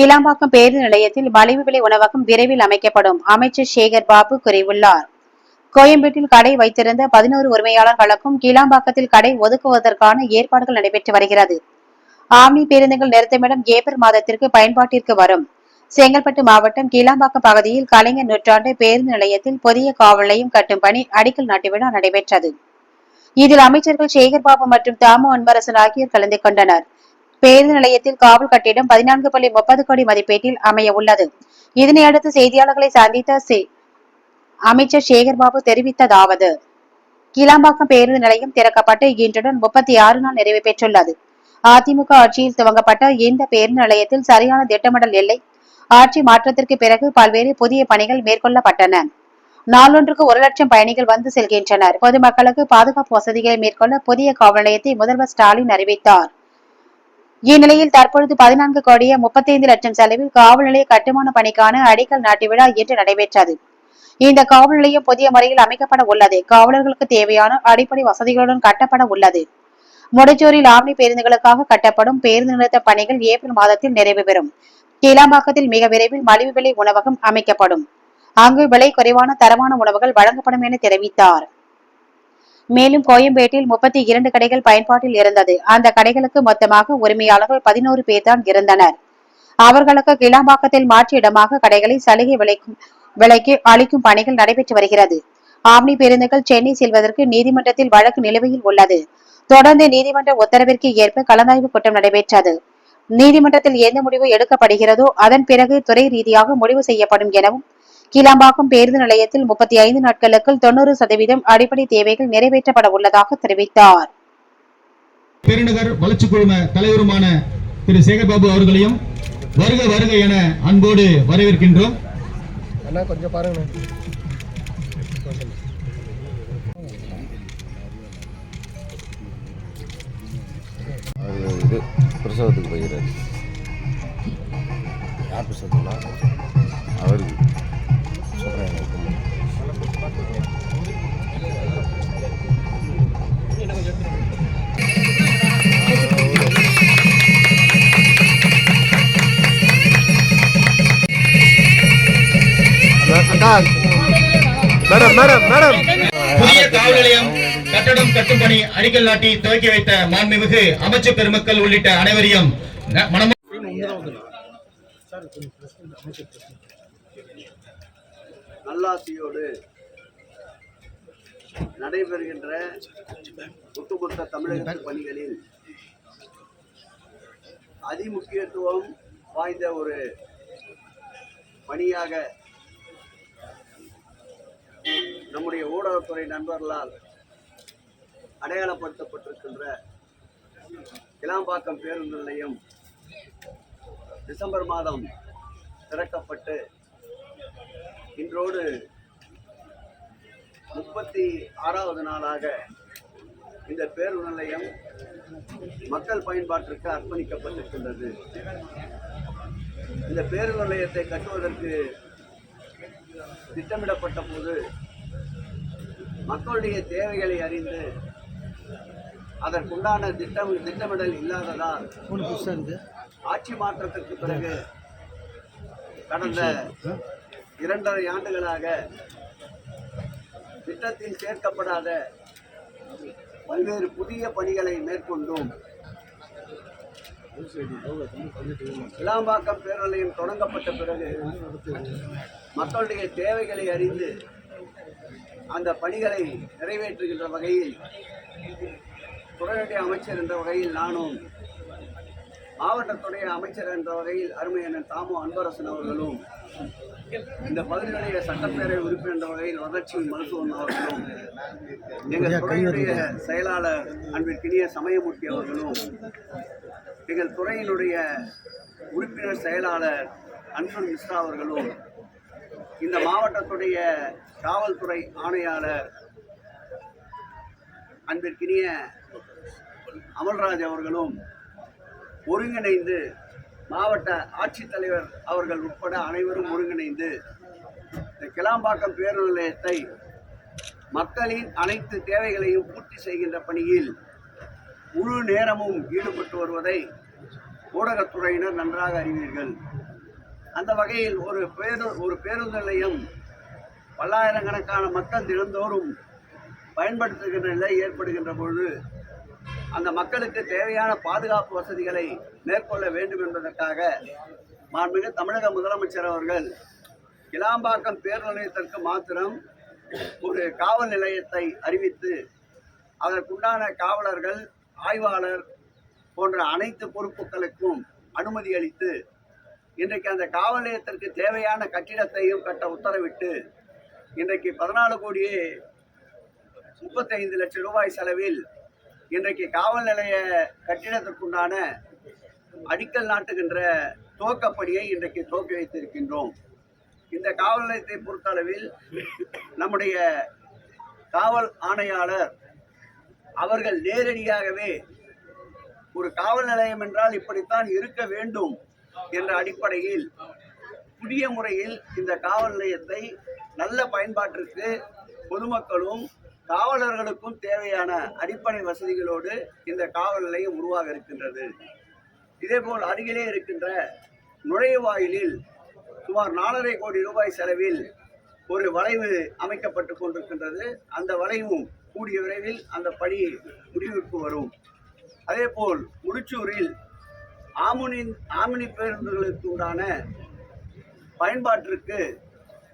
கீழாம்பாக்கம் பேருந்து நிலையத்தில் மலிவு விலை உணவகம் விரைவில் அமைக்கப்படும். அமைச்சர் சேகர் பாபு கூறியுள்ளார். கோயம்பேட்டில் கடை வைத்திருந்த பதினோரு உரிமையாளர்களுக்கும் கீழாம்பாக்கத்தில் கடை ஒதுக்குவதற்கான ஏற்பாடுகள் நடைபெற்று வருகிறது. ஆம்னி பேருந்துகள் நிறுத்தமிடம் ஏப்ரல் மாதத்திற்கு பயன்பாட்டிற்கு வரும். செங்கல்பட்டு மாவட்டம் கீழாம்பாக்கம் பகுதியில் கலைஞர் நூற்றாண்டு பேருந்து நிலையத்தில் புதிய காவல் நிலையம் கட்டும் பணி அடிக்கல் நாட்டு விழா நடைபெற்றது. இதில் அமைச்சர்கள் சேகர் பாபு மற்றும் தாமு அன்பரசன் ஆகியோர் கலந்து கொண்டனர். பேருந்து நிலையத்தில் காவல் கட்டிடம் பதினான்கு புள்ளி முப்பது கோடி மதிப்பீட்டில் அமைய உள்ளது. இதனையடுத்து செய்தியாளர்களை சந்தித்த அமைச்சர் சேகர் பாபு தெரிவித்ததாவது கிளாம்பாக்கம் பேருந்து நிலையம் திறக்கப்பட்டு இன்றுடன் முப்பத்தி ஆறு நாள் நிறைவு பெற்றுள்ளது. அதிமுக ஆட்சியில் துவங்கப்பட்ட இந்த பேருந்து நிலையத்தில் சரியான திட்டமிடல் இல்லை. ஆட்சி மாற்றத்திற்கு பிறகு பல்வேறு புதிய பணிகள் மேற்கொள்ளப்பட்டன. நாளொன்றுக்கு ஒரு லட்சம் பயணிகள் வந்து செல்கின்றனர். பொதுமக்களுக்கு பாதுகாப்பு வசதிகளை மேற்கொள்ள புதிய காவல் நிலையத்தை முதல்வர் ஸ்டாலின் அறிவித்தார். இந்நிலையில் தற்பொழுது பதினான்கு கோடியே முப்பத்தைந்து லட்சம் செலவில் காவல் நிலைய கட்டுமான பணிக்கான அடிக்கல் நாட்டு விழா இன்று நடைபெற்றது. இந்த காவல் நிலையம் புதிய முறையில் அமைக்கப்பட உள்ளது. காவலர்களுக்கு தேவையான அடிப்படை வசதிகளுடன் கட்டப்பட உள்ளது. முடிச்சூரில் ஆம்னி பேருந்துகளுக்காக கட்டப்படும் பேருந்து நிறுத்த பணிகள் ஏப்ரல் மாதத்தில் நிறைவு பெறும். கீழாம்பாக்கத்தில் மிக விரைவில் மலிவு விலை உணவகம் அமைக்கப்படும். அங்கு விலை குறைவான தரமான உணவுகள் வழங்கப்படும் என தெரிவித்தார். மேலும் கோயம்பேட்டில் முப்பத்தி இரண்டு கடைகள் பயன்பாட்டில் இருந்தது. அந்த கடைகளுக்கு மொத்தமாக உரிமையாளர்கள் பதினோரு பேர் தான் இருந்தனர். அவர்களுக்கு கிளாம்பாக்கத்தில் மாற்று இடமாக கடைகளை சலுகை விலைக்கும் விலைக்கு அளிக்கும் பணிகள் நடைபெற்று வருகிறது. ஆம்னி பேருந்துகள் சென்னை செல்வதற்கு நீதிமன்றத்தில் வழக்கு நிலுவையில் உள்ளது. தொடர்ந்து நீதிமன்ற உத்தரவிற்கு ஏற்ப கலந்தாய்வு கூட்டம் நடைபெற்றது. நீதிமன்றத்தில் எந்த முடிவு எடுக்கப்படுகிறதோ அதன் பிறகு துறை ரீதியாக முடிவு செய்யப்படும் எனவும் கிளாம்பாக்கம் பேருந்து நிலையத்தில் முப்பத்தி ஐந்து நாட்களுக்குள் தொண்ணூறு சதவீதம் அடிப்படை தேவைகள் நிறைவேற்றப்பட உள்ளதாக தெரிவித்தார். பெருநகர் வளர்ச்சி குழும தலைவருமான திரு சேகர்பாபு அவர்களையும் வருக வருக என அன்போடு வரவேற்கின்றோம். அண்ணா கொஞ்சம் இது பிரசவத்துக்கு போகிறார் யார் பேசுறதுங்களா மேடம் மேடம் மேடம் புதிய காவல் நிலையம் கட்டடம் கட்டும் பணி அடிக்கல் நாட்டி துவக்கி வைத்த மாண்புமிகு அமைச்சர் பெருமக்கள் உள்ளிட்ட அனைவரையும் மனம நல்லாசியோடு நடைபெறுகின்ற ஒட்டுமொத்த தமிழகத்து பணிகளில் அதிமுக்கியத்துவம் வாய்ந்த ஒரு பணியாக நம்முடைய ஊடகத்துறை நண்பர்களால் அடையாளப்படுத்தப்பட்டிருக்கின்ற கிளாம்பாக்கம் பேருந்து நிலையம் டிசம்பர் மாதம் திறக்கப்பட்டு இன்றோடு முப்பத்தி ஆறாவது நாளாக இந்த பேருந்து நிலையம் மக்கள் பயன்பாட்டிற்கு அர்ப்பணிக்கப்பட்டிருக்கின்றது. இந்த பேருந்து நிலையத்தை கட்டுவதற்கு திட்டமிடப்பட்ட போது மக்களுடைய தேவைகளை அறிந்து அதற்குண்டான திட்டம் திட்டமிடல் இல்லாததால் ஆட்சி மாற்றத்திற்கு பிறகு கடந்த இரண்டரை ஆண்டுகளாக திட்டத்தில் சேர்க்கப்படாத பல்வேறு புதிய பணிகளை மேற்கொண்டோம் இளாம்பாக்கம் பேரலையும் தொடங்கப்பட்ட பிறகு மக்களுடைய தேவைகளை அறிந்து அந்த பணிகளை நிறைவேற்றுகின்ற வகையில் துறையுடைய அமைச்சர் என்ற வகையில் நானும் மாவட்டத்துடைய அமைச்சர் என்ற வகையில் அருமை அண்ணன் தாமு அன்பரசன் அவர்களும் இந்த பகுதியுடைய சட்டப்பேரவை உறுப்பினர் என்ற வகையில் வளர்ச்சி மருத்துவன் அவர்களும் எங்கள் துறையுடைய செயலாளர் அன்பிற்கினிய சமயமூர்த்தி அவர்களும் எங்கள் துறையினுடைய உறுப்பினர் செயலாளர் அன்சன் மிஸ்ரா அவர்களும் இந்த மாவட்டத்துடைய காவல்துறை ஆணையாளர் அன்பிற்கினிய அமல்ராஜ் அவர்களும் ஒருங்கிணைந்து மாவட்ட ஆட்சித்தலைவர் அவர்கள் உட்பட அனைவரும் ஒருங்கிணைந்து இந்த கிளாம்பாக்கம் பேருந்து நிலையத்தை மக்களின் அனைத்து தேவைகளையும் பூர்த்தி செய்கின்ற பணியில் முழு நேரமும் ஈடுபட்டு வருவதை ஊடகத்துறையினர் நன்றாக அறிவீர்கள். அந்த வகையில் ஒரு பேரு ஒரு பேருந்து நிலையம் பல்லாயிரக்கணக்கான மக்கள் தினந்தோறும் பயன்படுத்துகின்ற நிலை ஏற்படுகின்ற பொழுது அந்த மக்களுக்கு தேவையான பாதுகாப்பு வசதிகளை மேற்கொள்ள வேண்டும் என்பதற்காக மாண்புமிகு தமிழக முதலமைச்சர் அவர்கள் கிளாம்பாக்கம் பேருந்து நிலையத்திற்கு மாத்திரம் ஒரு காவல் நிலையத்தை அறிவித்து அதற்குண்டான காவலர்கள் ஆய்வாளர் போன்ற அனைத்து பொறுப்புகளுக்கும் அனுமதி அளித்து இன்றைக்கு அந்த காவல் நிலையத்திற்கு தேவையான கட்டிடத்தையும் கட்ட உத்தரவிட்டு இன்றைக்கு பதினாலு கோடியே முப்பத்தைந்து லட்சம் ரூபாய் செலவில் இன்றைக்கு காவல் நிலைய கட்டிடத்திற்குண்டான அடிக்கல் நாட்டுகின்ற துவக்கப்பணியை இன்றைக்கு துவக்கி வைத்திருக்கின்றோம். இந்த காவல் நிலையத்தை பொறுத்தளவில் நம்முடைய காவல் ஆணையாளர் அவர்கள் நேரடியாகவே ஒரு காவல் நிலையம் என்றால் இப்படித்தான் இருக்க வேண்டும் என்ற அடிப்படையில் புதிய முறையில் இந்த காவல் நிலையத்தை நல்ல பயன்பாட்டிற்கு பொதுமக்களும் காவலர்களுக்கும் தேவையான அடிப்படை வசதிகளோடு இந்த காவல் நிலையம் உருவாக இருக்கின்றது. இதேபோல் அருகிலே இருக்கின்ற நுழைவாயிலில் சுமார் நாலரை கோடி ரூபாய் செலவில் ஒரு வளைவு அமைக்கப்பட்டு கொண்டிருக்கின்றது. அந்த வளைவும் கூடிய விரைவில் அந்த பணி முடிவுக்கு வரும். அதேபோல் முடிச்சூரில் ஆமுனி ஆமினி பேருந்துகளுக்கு உண்டான பயன்பாட்டிற்கு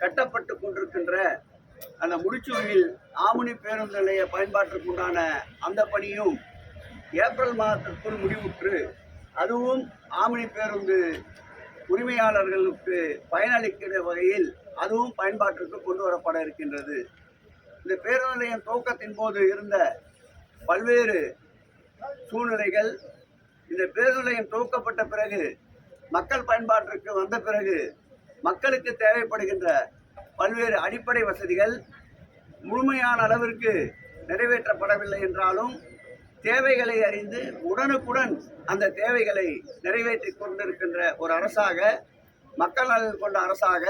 கட்டப்பட்டு கொண்டிருக்கின்ற அந்த முடிச்சூரில் ஆமுனி பேருந்து நிலைய பயன்பாட்டிற்கு உண்டான அந்த பணியும் ஏப்ரல் மாதத்திற்குள் முடிவுற்று அதுவும் ஆமினி பேருந்து உரிமையாளர்களுக்கு பயனளிக்கிற வகையில் அதுவும் பயன்பாட்டிற்கு கொண்டு வரப்பட இருக்கின்றது. இந்த பேருந்து நிலையம் துவக்கத்தின் போது இருந்த பல்வேறு சூழ்நிலைகள் இந்த பேருந்து நிலையம் துவக்கப்பட்ட பிறகு மக்கள் பயன்பாட்டிற்கு வந்த பிறகு மக்களுக்கு தேவைப்படுகின்ற பல்வேறு அடிப்படை வசதிகள் முழுமையான அளவிற்கு நிறைவேற்றப்படவில்லை என்றாலும் தேவைகளை அறிந்து உடனுக்குடன் அந்த தேவைகளை நிறைவேற்றிக் கொண்டிருக்கின்ற ஒரு அரசாக மக்கள் நலன் கொண்ட அரசாக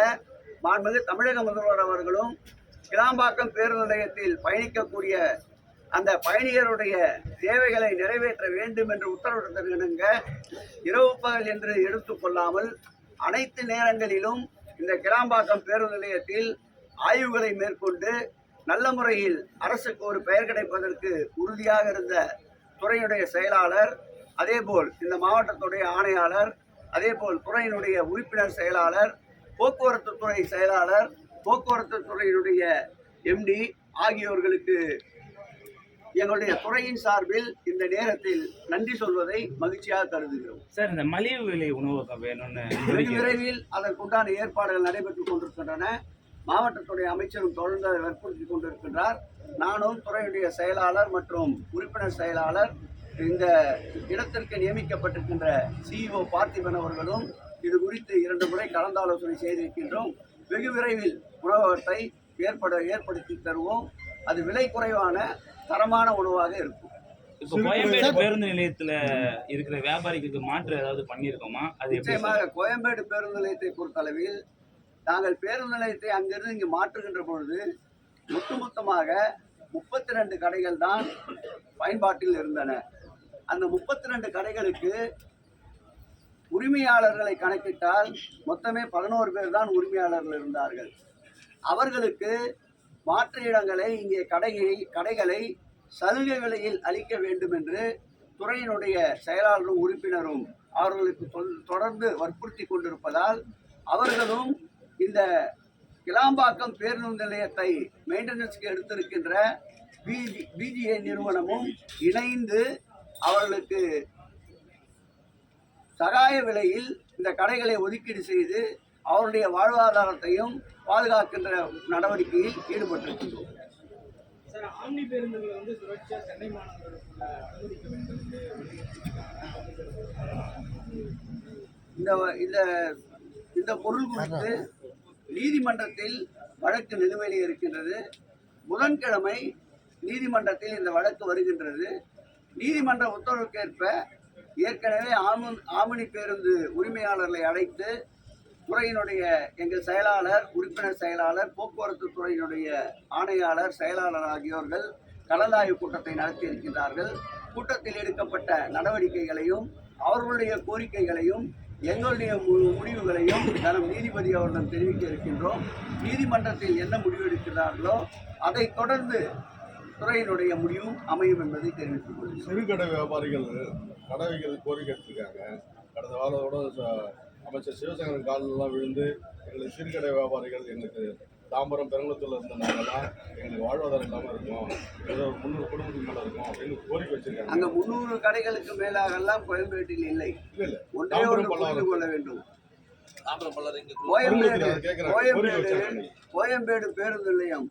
மாண்புமிகு தமிழக முதல்வர் அவர்களும் கிளாம்பாக்கம் பேருந்து நிலையத்தில் பயணிக்கக்கூடிய அந்த பயணியருடைய தேவைகளை நிறைவேற்ற வேண்டும் என்று உத்தரவிட்டிருக்க இரவு பகல் என்று எடுத்துக்கொள்ளாமல் அனைத்து நேரங்களிலும் இந்த கிராம்பாக்கம் பேருந்து நிலையத்தில் ஆய்வுகளை மேற்கொண்டு நல்ல முறையில் அரசுக்கு ஒரு பெயர் கிடைப்பதற்கு உறுதியாக இருந்த துறையினுடைய செயலாளர் அதேபோல் இந்த மாவட்டத்துடைய ஆணையாளர் அதேபோல் துறையினுடைய உறுப்பினர் செயலாளர் போக்குவரத்து துறை செயலாளர் போக்குவரத்து துறையினுடைய எம்டி ஆகியோர்களுக்கு எங்களுடைய துறையின் சார்பில் இந்த நேரத்தில் நன்றி சொல்வதை மகிழ்ச்சியாக கருதுகிறோம். சார் இந்த மலிவு விலை உணவகம் வேணும்னு விரைவில் அதற்குண்டான ஏற்பாடுகள் நடைபெற்றுக் கொண்டிருக்கின்றன. மாவட்டத்துடைய அமைச்சரும் தொடர்ந்து அதை வற்புறுத்தி கொண்டிருக்கின்றார். நானும் துறையுடைய செயலாளர் மற்றும் உறுப்பினர் செயலாளர் இந்த இடத்திற்கு நியமிக்கப்பட்டிருக்கின்ற சிஇஓ பார்த்திபன் அவர்களும் இது குறித்து இரண்டு முறை கலந்தாலோசனை செய்திருக்கின்றோம். வெகு விரைவில் உணவகத்தை ஏற்பட ஏற்படுத்தி தருவோம். அது விலை குறைவான தரமான உணவாக இருக்கும். இப்போ கோயம்பேடு பேருந்து நிலையத்துல இருக்கிற வியாபாரிகளுக்கு மாற்று ஏதாவது பண்ணியிருக்கோமா? அது? நிச்சயமாக கோயம்பேடு பேருந்து நிலையத்தை பொறுத்தளவில் நாங்கள் பேருந்து நிலையத்தை அங்கிருந்து இங்கு மாற்றுகின்ற பொழுது ஒட்டுமொத்தமாக முப்பத்தி ரெண்டு கடைகள் தான் பயன்பாட்டில் இருந்தன. அந்த முப்பத்தி ரெண்டு கடைகளுக்கு உரிமையாளர்களை கணக்கிட்டால் மொத்தமே பதினோரு பேர் தான் உரிமையாளர்கள் இருந்தார்கள். அவர்களுக்கு மாற்று இடங்களை இங்கே கடையை கடைகளை சலுகை விலையில் அளிக்க வேண்டும் என்று துறையினுடைய செயலாளரும் உறுப்பினரும் அவர்களுக்கு தொடர்ந்து வற்புறுத்தி கொண்டிருப்பதால் அவர்களும் இந்த கிளாம்பாக்கம் பேருந்து நிலையத்தை மெயின்டெனன்ஸ்க்கு எடுத்திருக்கின்ற பிஜி பிஜிஏ நிறுவனமும் இணைந்து அவர்களுக்கு சகாய விலையில் இந்த கடைகளை ஒதுக்கீடு செய்து அவருடைய வாழ்வாதாரத்தையும் பாதுகாக்கின்ற நடவடிக்கையில் ஈடுபட்டிருக்கின்றோம். இந்த இந்த இந்த பொருள் குறித்து நீதிமன்றத்தில் வழக்கு நிலுவையில் இருக்கின்றது. புதன்கிழமை நீதிமன்றத்தில் இந்த வழக்கு வருகின்றது. நீதிமன்ற உத்தரவுக்கேற்ப ஏற்கனவே ஆமு ஆமினி பேருந்து உரிமையாளர்களை அழைத்து துறையினுடைய எங்கள் செயலாளர் உறுப்பினர் செயலாளர் போக்குவரத்து துறையினுடைய ஆணையாளர் செயலாளர் ஆகியோர்கள் கலந்தாய்வு கூட்டத்தை நடத்தி இருக்கின்றார்கள். கூட்டத்தில் எடுக்கப்பட்ட நடவடிக்கைகளையும் அவர்களுடைய கோரிக்கைகளையும் எங்களுடைய மு- முடிவுகளையும் தனது நீதிபதி அவரிடம் தெரிவிக்க இருக்கின்றோம். நீதிமன்றத்தில் என்ன முடிவு எடுக்கிறார்களோ அதை தொடர்ந்து துறையினுடைய முடிவும் அமையும் என்பதை தெரிவித்துக் கொள்கிறேன் சிறுகடை வியாபாரிகள் கடவைகள் கோரிக்கை எடுத்திருக்காங்க கடந்த வாரத்தோட அமைச்சர் சிவசங்கரன் காலெல்லாம் விழுந்து எங்களுக்கு சிறுகடை வியாபாரிகள் எங்களுக்கு தாம்பரம் பெருங்குளத்தில் இருந்த நாங்கள்லாம் எங்களுக்கு வாழ்வாதாரம் இல்லாமல் இருக்கும். ஏதோ ஒரு முந்நூறு குடும்பத்துக்கு மேலே இருக்கும் அப்படின்னு கோரிக்கை வச்சிருக்காங்க. அங்க முன்னூறு கடைகளுக்கு மேலாக எல்லாம் கோயம்பேட்டில் இல்லை. இல்லை இல்லை. ஒன்றே ஒன்று புரிந்து கொள்ள வேண்டும். கோயம்பேடு கோயம்பேடு பேருந்து நிலையம்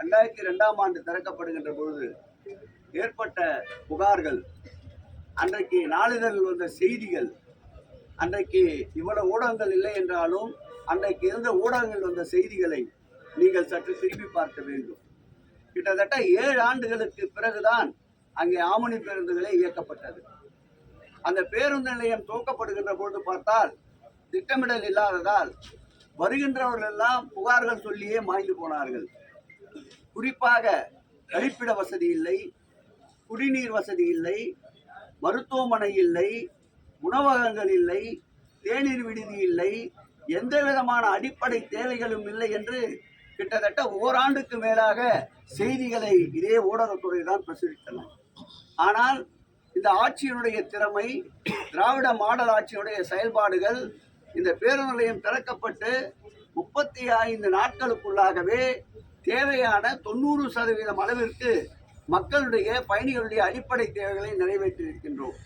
ரெண்டாயிரத்தி ரெண்டாம் ஆண்டு திறக்கப்படுகின்ற பொழுது ஏற்பட்ட புகார்கள் அன்றைக்கு நாளிதழில் வந்த செய்திகள் அன்றைக்கு இவ்வளவு ஊடகங்கள் இல்லை என்றாலும் அன்றைக்கு இருந்த ஊடகங்கள் வந்த செய்திகளை நீங்கள் சற்று திரும்பி பார்க்க வேண்டும். கிட்டத்தட்ட ஏழு ஆண்டுகளுக்கு பிறகுதான் அங்கே ஆமணி பேருந்துகளே இயக்கப்பட்டது. அந்த பேருந்து நிலையம் துவக்கப்படுகின்ற பொழுது பார்த்தால் திட்டமிடல் இல்லாததால் வருகின்றவர்கள் எல்லாம் புகார்கள் சொல்லியே மாய்ந்து போனார்கள். குறிப்பாக கழிப்பிட வசதி இல்லை குடிநீர் வசதி இல்லை மருத்துவமனை இல்லை உணவகங்கள் இல்லை தேநீர் விடுதி இல்லை எந்த விதமான அடிப்படை தேவைகளும் இல்லை என்று கிட்டத்தட்ட ஓராண்டுக்கு மேலாக செய்திகளை இதே ஊடகத்துறை தான் பிரசுரித்தன. ஆனால் இந்த ஆட்சியினுடைய திறமை திராவிட மாடல் ஆட்சியினுடைய செயல்பாடுகள் இந்த பேருந்து நிலையம் திறக்கப்பட்டு முப்பத்தி ஐந்து நாட்களுக்குள்ளாகவே தேவையான தொண்ணூறு சதவீதம் அளவிற்கு மக்களுடைய பயணிகளுடைய அடிப்படை தேவைகளை நிறைவேற்றியிருக்கின்றோம்.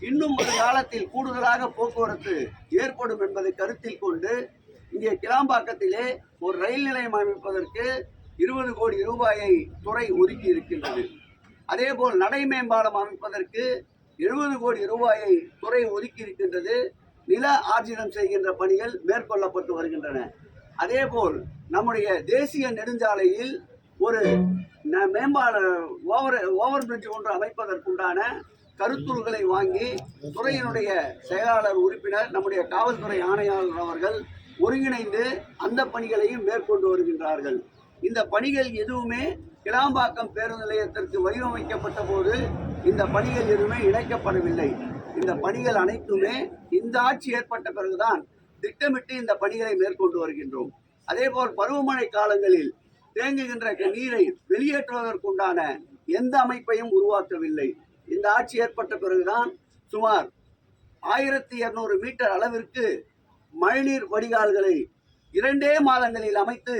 இன்னும் ஒரு காலத்தில் கூடுதலாக போக்குவரத்து ஏற்படும் என்பதை கருத்தில் கொண்டு இங்கே கிளாம்பாக்கத்திலே ஒரு ரயில் நிலையம் அமைப்பதற்கு இருபது கோடி ரூபாயை துறை ஒதுக்கி இருக்கின்றது. அதேபோல் நடை மேம்பாலம் அமைப்பதற்கு எழுபது கோடி ரூபாயை துறை ஒதுக்கி இருக்கின்றது. நில ஆர்ஜிதம் செய்கின்ற பணிகள் மேற்கொள்ளப்பட்டு வருகின்றன. அதேபோல் நம்முடைய தேசிய நெடுஞ்சாலையில் ஒரு ந- மேம்பால ஓவர் ஓவர் பிரிட்ஜ் ஒன்று அமைப்பதற்குண்டான கருத்துருகளை வாங்கி துறையினுடைய செயலாளர் உறுப்பினர் நம்முடைய காவல்துறை ஆணையாளர் அவர்கள் ஒருங்கிணைந்து அந்த பணிகளையும் மேற்கொண்டு வருகின்றார்கள். இந்த பணிகள் எதுவுமே கிளாம்பாக்கம் பேருந்து நிலையத்திற்கு வடிவமைக்கப்பட்ட போது இந்த பணிகள் எதுவுமே இணைக்கப்படவில்லை. இந்த பணிகள் அனைத்துமே இந்த ஆட்சி ஏற்பட்ட பிறகுதான் திட்டமிட்டு இந்த பணிகளை மேற்கொண்டு வருகின்றோம். அதேபோல் பருவமழை காலங்களில் தேங்குகின்ற நீரை வெளியேற்றுவதற்குண்டான எந்த அமைப்பையும் உருவாக்கவில்லை. இந்த ஆட்சி ஏற்பட்ட பிறகுதான் சுமார் ஆயிரத்தி இருநூறு மீட்டர் அளவிற்கு மழைநீர் வடிகால்களை இரண்டே மாதங்களில் அமைத்து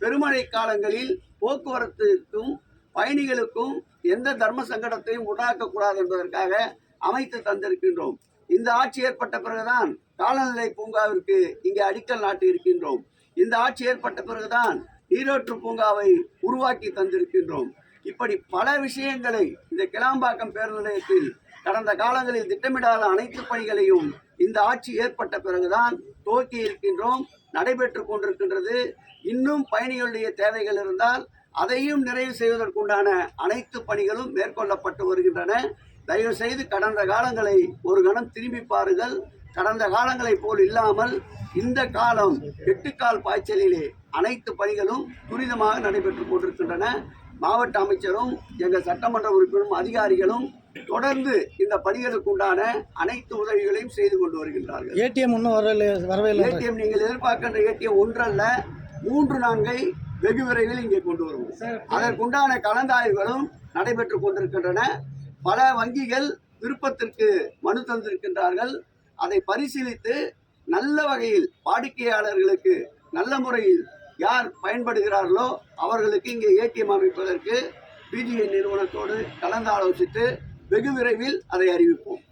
பெருமழை காலங்களில் போக்குவரத்துக்கும் பயணிகளுக்கும் எந்த தர்ம சங்கடத்தையும் உண்டாக்கக்கூடாது என்பதற்காக அமைத்து தந்திருக்கின்றோம். இந்த ஆட்சி ஏற்பட்ட பிறகுதான் காலநிலை பூங்காவிற்கு இங்கே அடிக்கல் நாட்டி இருக்கின்றோம் இந்த ஆட்சி ஏற்பட்ட பிறகுதான் நீரோற்று பூங்காவை உருவாக்கி தந்திருக்கின்றோம். இப்படி பல விஷயங்களை இந்த கிளாம்பாக்கம் பேருந்து நிலையத்தில் கடந்த காலங்களில் திட்டமிடாத அனைத்து பணிகளையும் இந்த ஆட்சி ஏற்பட்ட பிறகுதான் துவக்கி இருக்கின்றோம் நடைபெற்று கொண்டிருக்கின்றது. இன்னும் பயணிகளுடைய தேவைகள் இருந்தால் அதையும் நிறைவு செய்வதற்குண்டான அனைத்து பணிகளும் மேற்கொள்ளப்பட்டு வருகின்றன. தயவு செய்து கடந்த காலங்களை ஒரு கணம் திரும்பி பாருங்கள். கடந்த காலங்களைப் போல் இல்லாமல் இந்த காலம் எட்டுக்கால் பாய்ச்சலிலே அனைத்து பணிகளும் துரிதமாக நடைபெற்றுக் கொண்டிருக்கின்றன. மாவட்ட அமைச்சரும் எங்கள் சட்டமன்ற உறுப்பினரும் அதிகாரிகளும் தொடர்ந்து இந்த பணிகளுக்கு உண்டான அனைத்து உதவிகளையும் செய்து கொண்டு வருகின்றார்கள். ஏடிஎம் இன்னும் வரல வரவே இல்லை ஏடிஎம் நீங்கள் எதிர்பார்க்கின்ற ஏடிஎம் ஒன்றல்ல மூன்று நான்கை வெகு விரைவில் இங்கே கொண்டு வருவோம். அதற்குண்டான கலந்தாய்வுகளும் நடைபெற்றுக் கொண்டிருக்கின்றன. பல வங்கிகள் விருப்பத்திற்கு மனு தந்திருக்கின்றார்கள். அதை பரிசீலித்து நல்ல வகையில் வாடிக்கையாளர்களுக்கு நல்ல முறையில் யார் பயன்படுகிறார்களோ அவர்களுக்கு இங்கே ஏடிஎம் அமைப்பதற்கு பிஜிஐ நிறுவனத்தோடு கலந்தாலோசித்து வெகு விரைவில் அதை அறிவிப்போம்.